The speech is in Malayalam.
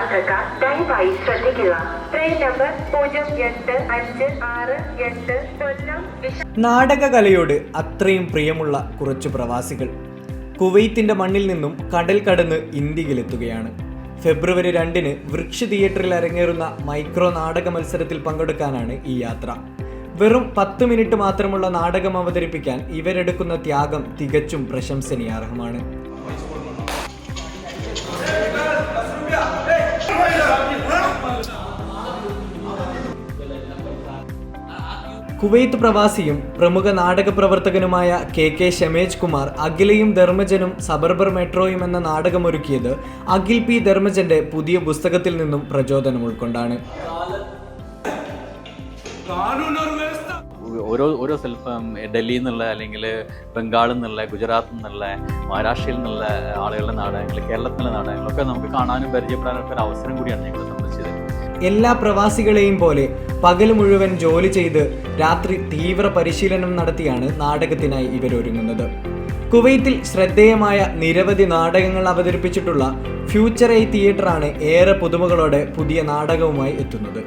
യാത്രക്കാർ ദയവായി ശ്രദ്ധിക്കുക. ട്രെയിൻ നമ്പർ പൂജ്യം എട്ട് അഞ്ച് ആറ് എട്ട് കൊല്ലം നാടകകലയോട് അത്രയും പ്രിയമുള്ള കുറച്ച് പ്രവാസികൾ. കുവൈത്തിന്റെ മണ്ണിൽ നിന്നും കടൽ കടന്ന് ഇന്ത്യയിലെത്തുകയാണ്. ഫെബ്രുവരി രണ്ടിന് വൃക്ഷ തിയേറ്ററിൽ അരങ്ങേറുന്ന മൈക്രോ നാടക മത്സരത്തിൽ പങ്കെടുക്കാനാണ് ഈ യാത്ര. വെറും പത്ത് മിനിറ്റ് മാത്രമുള്ള നാടകം അവതരിപ്പിക്കാൻ ഇവരെടുക്കുന്ന ത്യാഗം തികച്ചും പ്രശംസനീയാർഹമാണ്. കുവൈത്ത് പ്രവാസിയും പ്രമുഖ നാടക പ്രവർത്തകനുമായ കെ കെ ഷമേജ് കുമാർ അഖിലയും ധർമ്മജനും സബർബർ മെട്രോയും എന്ന നാടകമൊരുക്കിയത് അഖിൽ പി ധർമ്മജന്റെ പുതിയ പുസ്തകത്തിൽ നിന്നും പ്രചോദനം ഉൾക്കൊണ്ടാണ്. ഓരോ ഓരോ സ്ഥലത്തും ഡൽഹിയിൽ നിന്നുള്ള അല്ലെങ്കിൽ ബംഗാളിൽ നിന്നുള്ള ഗുജറാത്തിൽ നിന്നുള്ള മഹാരാഷ്ട്രയിൽ നിന്നുള്ള ആളുകളുടെ നാടകങ്ങൾ കേരളത്തിലെ നാടകങ്ങളൊക്കെ നമുക്ക് കാണാനും പരിചയപ്പെടാനൊക്കെ ഒരു അവസരം കൂടിയാണ് ഞങ്ങൾ സംബന്ധിച്ചത്. എല്ലാ പ്രവാസികളെയും പോലെ പകൽ മുഴുവൻ ജോലി ചെയ്ത് രാത്രി തീവ്ര പരിശീലനം നടത്തിയാണ് നാടകത്തിനായി ഇവരൊരുങ്ങുന്നത്. കുവൈത്തിൽ ശ്രദ്ധേയമായ നിരവധി നാടകങ്ങൾ അവതരിപ്പിച്ചിട്ടുള്ള ഫ്യൂച്ചർ ഐ തിയേറ്ററാണ് ഏറെ പുതുമകളോടെ പുതിയ നാടകവുമായി എത്തുന്നത്.